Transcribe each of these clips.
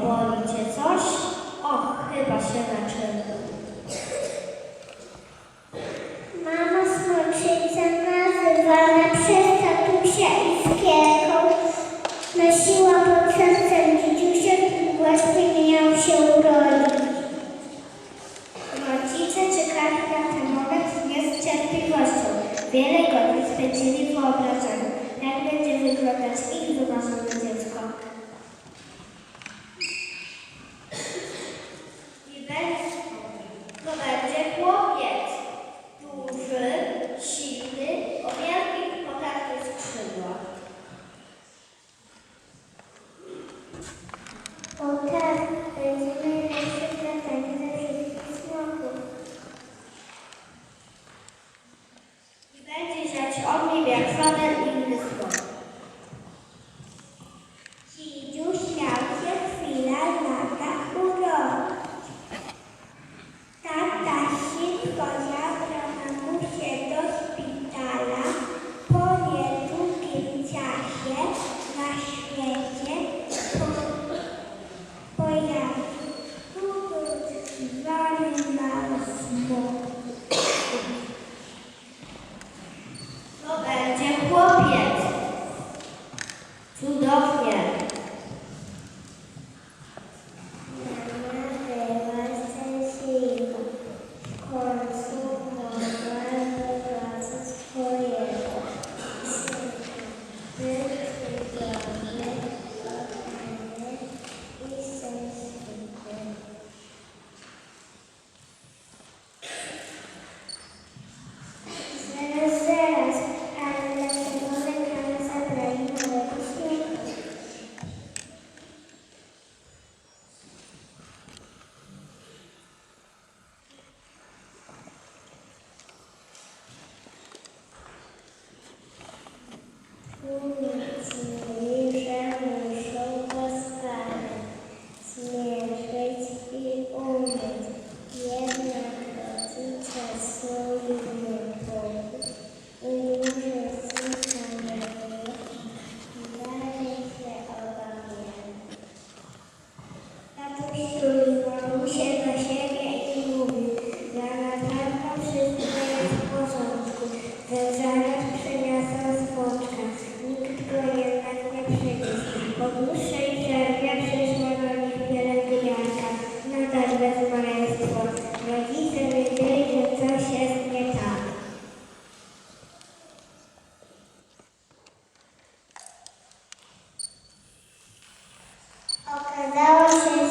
Boli cię coś? Och, chyba się zaczyna. now it is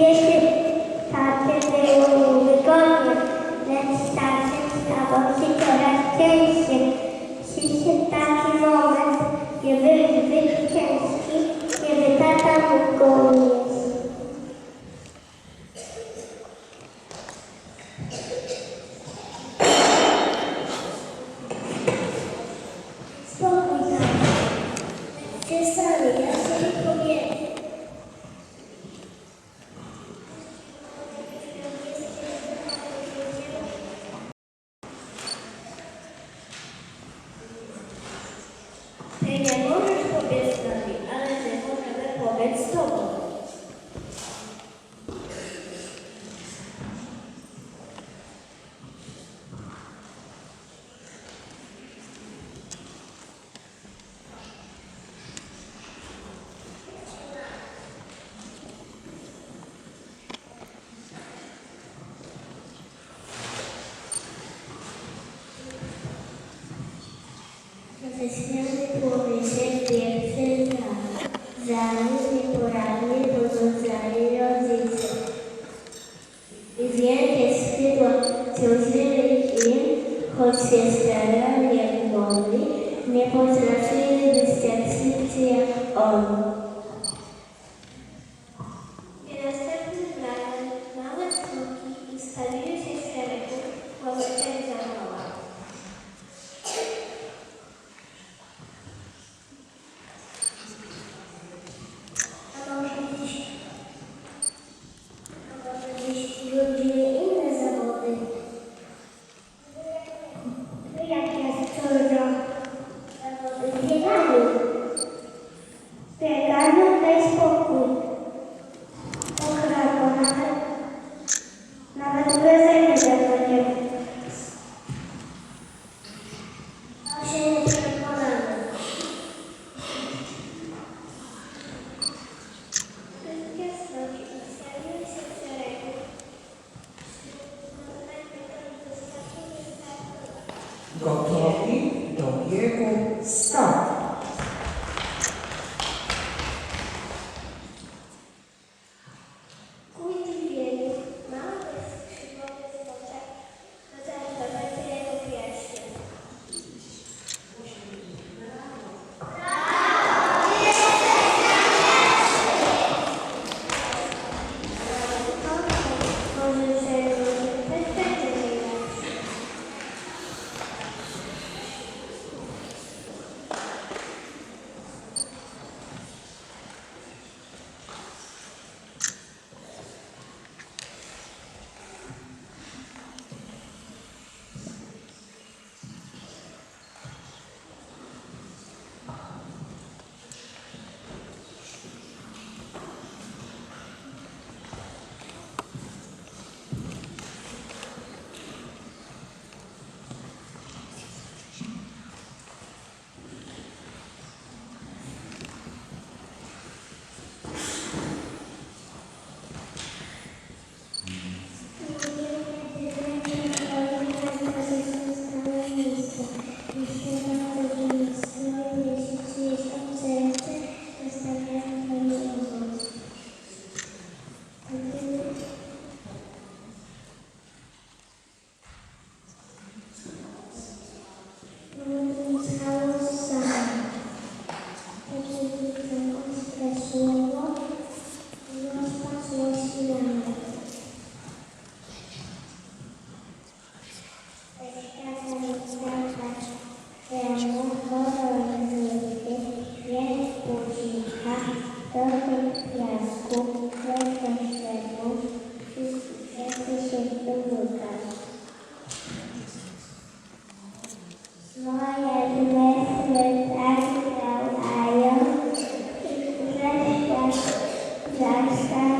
Jeśli takie było niewygodne, lecz starsze stało się coraz częściej. Przyszedł taki moment, gdy był zbyt ciężki, kiedy tata mógł go Yes.